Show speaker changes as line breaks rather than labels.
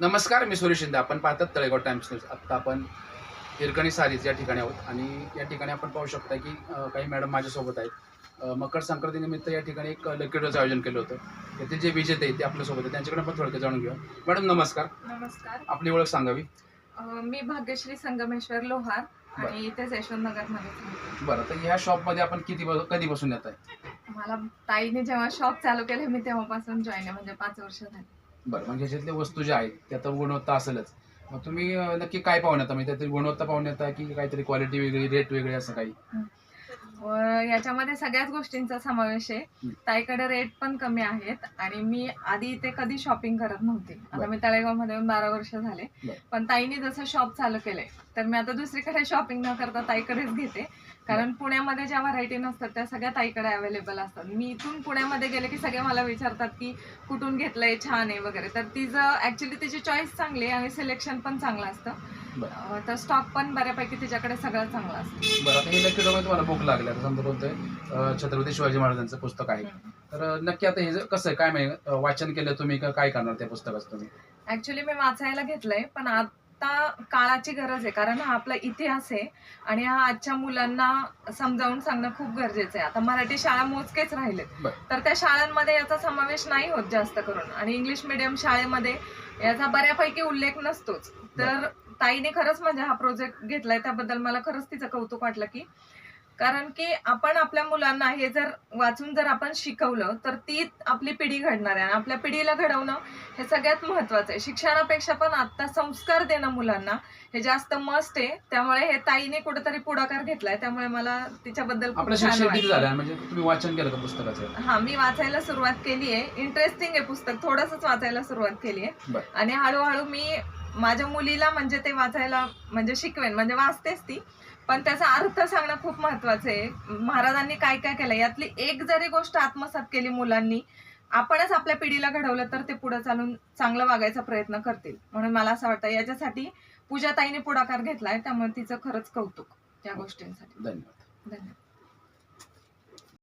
नमस्कार मी सुरेश शिंदे. आपण पाहतात तळेगाव टाइम्स न्यूज. आत्ता आपण हिरकणी सारीज या ठिकाणी आहोत आणि या ठिकाणी आपण पाहू शकता की अ, काही मॅडम माझ्यासोबत आहेत. अ, मकर संक्रांतीनिमित्त या ठिकाणी एक लकी ड्रॉचं आयोजन केलं होतं. त्याचे जे विजेते आहेत ते आपल्यासोबत आहेत. त्यांच्याकडे आपण थोडक्यात जाणून घेऊया. मॅडम नमस्कार.
नमस्कार.
आपली ओळख सांगावी.
अं, मी भाग्यश्री संगमेश्वर लोहार आणि इथेच यशवंतनगरमध्ये
बरं तर ह्या शॉपमध्ये आपण किती बस- कधीपासून येत आहे
मला ताईने जेव्हा शॉप चालू केले मी तेव्हापासून जॉईन आहे म्हणजे पाच वर्ष झाली.
बरं म्हणजे ह्याच्यातल्या वस्तू ज्या आहेत त्यात गुणवत्ता असेलच मग तुम्ही अ, नक्की काय पाहून येता म्हणजे त्यातील गुणवत्ता पाहून येता की काहीतरी क्वालिटी वेगळी रेट वेगळे असं काही
व याच्यामध्ये सगळ्याच गोष्टींचा समावेश आहे
हं.
ताईकडे रेट पण कमी आहेत आणि मी आधी इथे कधी शॉपिंग करत नव्हते आता
बरं.
मी तळेगावमध्ये येऊन बारा वर्ष झाले
बरं.
पण ताईने जसं शॉप चालू केलंय तर मी आता दुसरीकडे शॉपिंग न करता ताईकडेच घेते. कारण पुण्यामध्ये ज्या व्हरायटी नसतात त्या सगळ्या ताईकडे अवेलेबल असतात. मी इथून पुण्यामध्ये गेले की सगळे मला विचारतात की कुठून घेतलंय छान आहे वगैरे. तर तिचं ऍक्च्युली तिची चॉईस चांगली आहे आणि सिलेक्शन पण चांगलं असतं. तर स्टॉक पण बऱ्यापैकी तिच्याकडे सगळं चांगलं असतं.
बरं आता हे तुम्हाला बुक लागलं. आता समजा छत्रपती शिवाजी महाराजांचं पुस्तक आहे. तर नक्की आता हे कसं आहे काय माहिती वाचन केलं तुम्ही काय करणार त्या पुस्तकाचं तुम्ही?
ऍक्च्युली मी वाचायला घेतलंय पण आता काळाची गरज आहे कारण हा आपला इतिहास आहे आणि हा आजच्या मुलांना समजावून सांगणं खूप गरजेचं आहे. आता मराठी शाळा मोजकेच राहिलेत. तर त्या शाळांमध्ये याचा समावेश नाही होत जास्त करून. आणि इंग्लिश मिडियम शाळेमध्ये याचा बऱ्यापैकी उल्लेख नसतोच. तर ताईने खरंच म्हणजे हा प्रोजेक्ट घेतलाय त्याबद्दल मला खरंच तिचं कौतुक वाटलं की कारण की आपण आपल्या मुलांना हे जर वाचून जर आपण शिकवलं तर ती आपली पिढी घडणार आहे. आणि आपल्या पिढीला घडवणं हे सगळ्यात महत्वाचं आहे. शिक्षणापेक्षा पण आता संस्कार देणं मुलांना हे जास्त मस्ट आहे. त्यामुळे हे ताईने कुठेतरी पुढाकार घेतलाय. त्यामुळे मला तिच्याबद्दल
म्हणजे तुम्ही वाचन केलं का पुस्तकाचं?
हा मी वाचायला सुरुवात केली आहे. इंटरेस्टिंग आहे पुस्तक. थोडंसंच वाचायला सुरुवात केली आहे. आणि हळूहळू मी माझ्या मुलीला म्हणजे ते वाचायला म्हणजे शिकवेन म्हणजे वाचतेच ती. पण त्याचा अर्थ सांगणं खूप महत्वाचं आहे. महाराजांनी काय काय केलं? यातली एक जरी गोष्ट आत्मसात केली मुलांनी आपणच आपल्या पिढीला घडवलं तर ते पुढे चालून चांगलं वागायचा प्रयत्न करतील. म्हणून मला असं वाटतं याच्यासाठी पूजाताईने पुढाकार घेतलाय त्यामुळे तिचं खरंच कौतुक या गोष्टींसाठी.
धन्यवाद.
धन्यवाद.